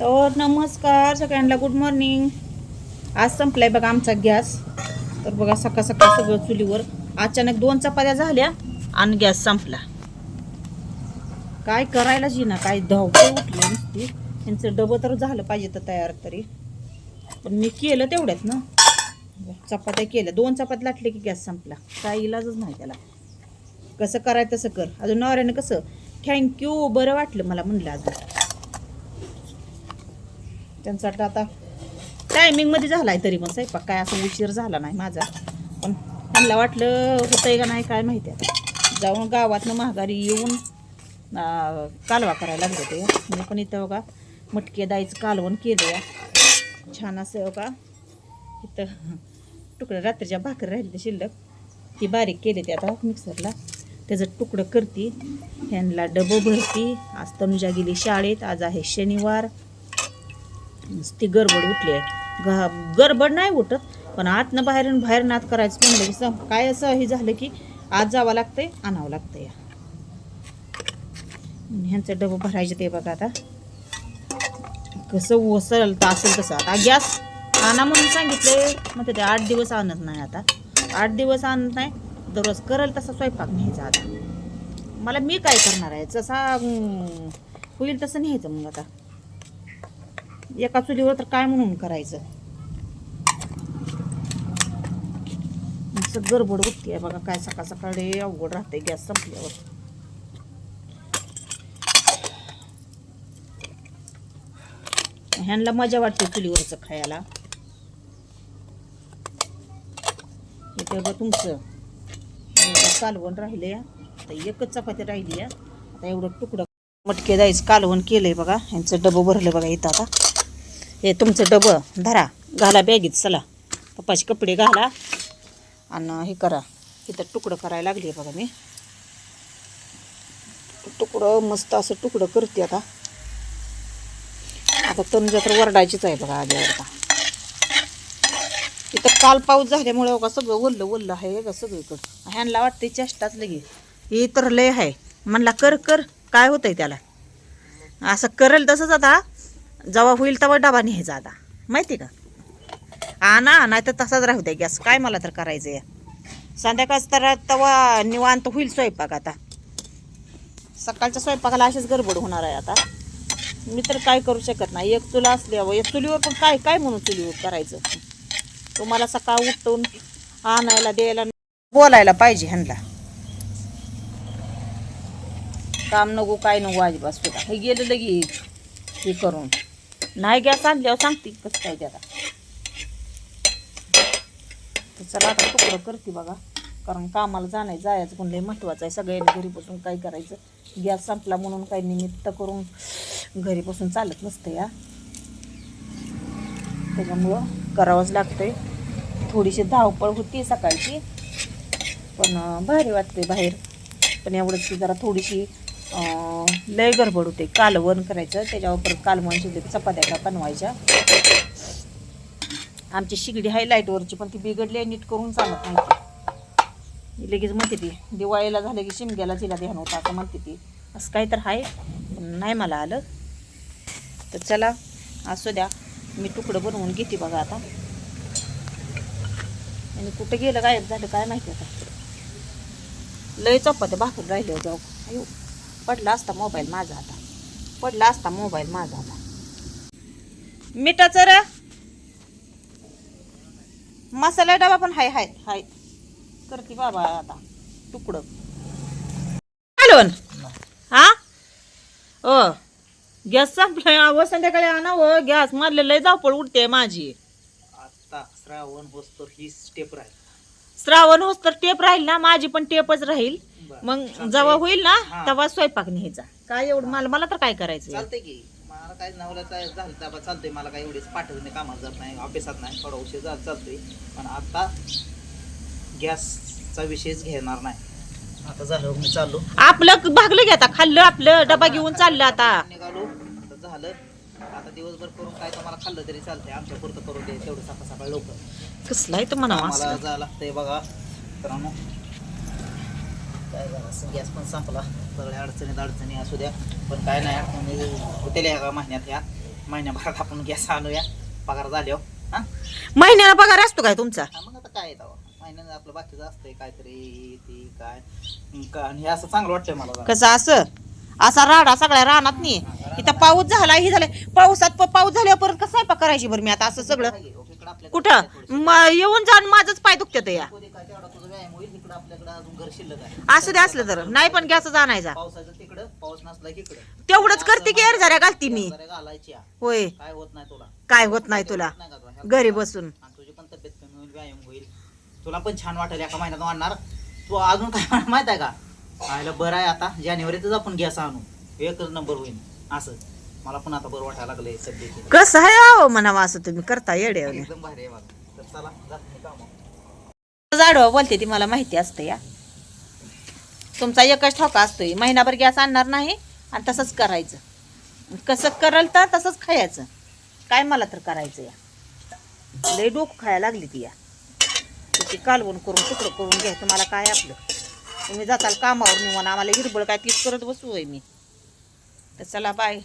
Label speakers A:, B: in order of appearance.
A: तर नमस्कार सगळ्यांना गुड मॉर्निंग आज संपलाय बघा आमचा गॅस. तर बघा सकाळ सकाळ सगळं चुलीवर. अचानक दोन चपात्या झाल्या आणि गॅस संपला. काय करायला जी ना काय धावपळ उठली नुसती. यांचं डबं तर झालं पाहिजे तर तयार तरी. पण मी केलं तेवढ्यात ना. चपात्या केल्या. दोन चपात लाटले की गॅस संपला. काय इलाजच नाही त्याला. कसं करायचं तसं कर. अजून नवऱ्यानं कसं थँक्यू बरं वाटलं मला म्हणलं अजून. त्यांचा आता टायमिंगमध्ये झाला आहे तरी पण स्वयंपाक. काय असं उशीर झाला नाही माझा. पण त्यांना वाटलं होतंय का नाही काय माहिती आता. जाऊन गावातनं महागारी येऊन कालवा करायला लागले ते. मी पण इथं बघा मटके दाईचं कालवण केलं या छान असं बघा इथं तुकडं रात्रीच्या भाकरी राहिली शिल्लक. ती बारीक केली ते आता मिक्सरला. त्याचं तुकडं करते. ह्यांना डबं भरती. आज तनुजा गेली शाळेत. आज आहे शनिवार. ती गडबड उठली आहे. ग गडबड नाही उठत पण आतनं बाहेरून बाहेर नात करायचं म्हणलं की सम काय असं हे झालं की आज जावं लागतंय आणावं लागतं आहे ह्यांचं डबं भरायचं ते बघा आता. कसं ओसरल तर असेल तसं. आता गॅस आणा म्हणून सांगितले मग ते आठ दिवस आणत नाही आता. आठ दिवस आणत नाही दररोज करल तसा स्वयंपाक न्यायचा आता. मला मी काय करणार आहे? जसा होईल तसं न्यायचं मग आता. एका चुलीवर तर काय म्हणून करायचं? असं गडबड होती आहे बघा काय सकाळ सकाळी अवघड राहते गॅस संपल्यावर. ह्यांना मजा वाटते चुलीवरचं खायला. इथे बघ तुमचं. कालवण राहिले आता एकच चपाती राहिली आता एवढं तुकडं मटके जायचं कालवण केलंय बघा. ह्यांचं डबं भरलं बघा इथं आता. हे तुमचं डबं धरा घाला बॅगीत चला. पप्पाचे कपडे घाला. आणि हे करा. इथं तुकडं करायला लागली बघा मी. तुकडं मस्त असं तुकडं करते आता. आता तनुजा तर वरडायचीच आहे बघा आधी आता. इथं काल पाऊस झाल्यामुळे बघा हो सगळं वल्लं ओल्लं आहे का सगळीकडं ह्यांना वाटते चेष्टाच लगे. हे तर लय आहे. म्हणला कर कर. काय होतंय त्याला? असं करेल तसंच आता. जेव्हा होईल तेव्हा डबा न्यायचा आता माहिती का? आणा नाही तर तसाच राहू द्या गॅस. काय मला तर करायचं या संध्याकाळ तर तेव्हा निवांत होईल स्वयंपाक आता. सकाळच्या स्वयंपाकाला अशीच गडबड होणार आहे आता. मी तर काय करू शकत नाही. एक चुला असल्यावर एक चुलीवर पण काय काय म्हणून चुलीवर करायचं? तुम्हाला सकाळ उठून आणायला द्यायला बोलायला पाहिजे ह्यांना. काम नको काय नको अजिबात सुद्धा. हे गेलं लगी हे करून. नाही गॅस आणल्यावर सांगते कसं काय त्याला चला आता तुकडं करते बघा. कारण कामाला जाणं जायचं पण लय महत्त्वाचं आहे. सगळ्यांनी घरी बसून काय करायचं? गॅस संपला म्हणून काही निमित्त करून घरी बसून चालत नसतं या. त्याच्यामुळं करावंच लागतंय. थोडीशी धावपळ होती सकाळची. पण भारी वाटते बाहेर. पण एवढंच की जरा थोडीशी लय गडबड होते. कालवण करायचं त्याच्यावर परत कालवण शिजले चपात्याला चपात्या का बनवायच्या. आमची शिगडी आहे लाईटवरची पण ती बिघडली आहे नीट करून चालत नाही ती. लगेच म्हणते ती दिवाळीला झालं की शिमग्याला तिला ध्यान होता असं म्हणते ती. असं काही तर आहे पण नाही मला आलं. तर चला असू द्या मी तुकडं बनवून घेते बघा आता. आणि कुठं गेलं गायब झालं काय माहिती आता. लय चपात्या भाकर राहिले जाऊ अयो. पडला असता मोबाईल माझा आता. पडला असता मोबाईल माझा आता. मिठाचं र मसाला डबा पण हाय हाय हाय. करते बाबा आता. तुकडं. हॅलो हा. ओ गॅस संपलाय. अहो संध्याकाळी आणा हो. गॅस मारले लय धावपळ उडते माझी.
B: आता श्रावण बसतो ही स्टेप राहील.
A: श्रावण होस तर टेप राहील ना? माझी पण टेपच राहील. मग. जेव्हा होईल ना
B: हा.
A: तेव्हा स्वयंपाक न्यायचा. काय एवढं मला मला तर काय करायचं
B: चालतंय की. मला काय नवला झालं डबा चालतोय. मला काय एवढीच पाठवणे कामाला जात नाही ऑफिसात नाही थोडा उशीर जात चालतोय. पण आता गॅसचा विषयच घेणार नाही. आता झालं मी चाललो.
A: आपलं भागलं घ्या आता खाल्लं आपलं डबा घेऊन चाललं आता.
B: निघालो. आता झालं. आता दिवसभर करून काय तुम्हाला खाल्लं तरी चालतंय. आमच्या पुरतं करून दे तेवढं सकाळ सकाळ लवकर.
A: कसलं आहे तर म्हणा
B: मला जायला लागतंय बघा. मित्रांनो काय झालं गॅस पण संपला सगळ्या अडचणीत अडचणी असू द्या पण काय नाही अडचणी होतील ह्या महिन्यात ह्या महिन्याभरात आपण गॅस आणूया पगार झाल्यावर हा
A: महिन्याला पगार असतो काय तुमचा?
B: मग आता काय येतं महिन्यानं आपलं बाकीचं असतंय काहीतरी ती काय? का- आणि हे असं चांगलं वाटतंय मला जरा.
A: कसं असं? असा राडा सगळ्या रानात नाही. इथं पाऊस झाला ही झालाय पावसात प- पाऊस झाल्यावर परत कसं स्वयंपाक करायची बरं मी आता असं सगळं?
B: इकडं
A: कुठं. म- येऊन जाऊन माझंच पाय दुखतात या.
B: कधी काय तेवढा तुझा व्यायाम होईल. आपल्याकडे अजून घर शिल्लक आहे.
A: असं दे असलं तर. नाही पण गॅस आणायचा
B: पावसाचं तिकडं पाऊस नसला की इकडं.
A: तेवढंच करते की जरा घालती मी.
B: जरा
A: होय.
B: काय होत नाही तुला.
A: काय होत नाही तुला.
B: नाही का तुला?
A: घरी बसून.
B: आणि तुझी पण तब्येत कमी होईल व्यायाम होईल. तुला पण छान वाटेल एका महिन्यात वाढणार. तू अजून काय म्हणा माहीत आहे का? आयला बरं आहे आता. जानेवारीतच आपण गॅस आणू. एकच नंबर होईल असं. मला पण आता बरं वाटायला लागलंय सध्या.
A: कसं आहे म्हणावं असं तुम्ही. करता येडे
B: एकदम भारी आहे बघा तर चला जात मी कामावर.
A: जाडवा बोलते ती मला माहिती असतं या. तुमचा एकच ठोका असतोय महिनाभर गॅस आणणार नाही आणि तसंच करायचं. कसं करल तर तसंच खायचं. काय मला तर करायचं या. लई डोकं खायला लागली ती या. तिची कालवून करून तुकडं करून घ्या तुम्हाला काय आपलं? तुम्ही जाताल कामावर निवून आम्हाला हिरबळ काय तीच करत बसू आहे मी. तर चला बाय.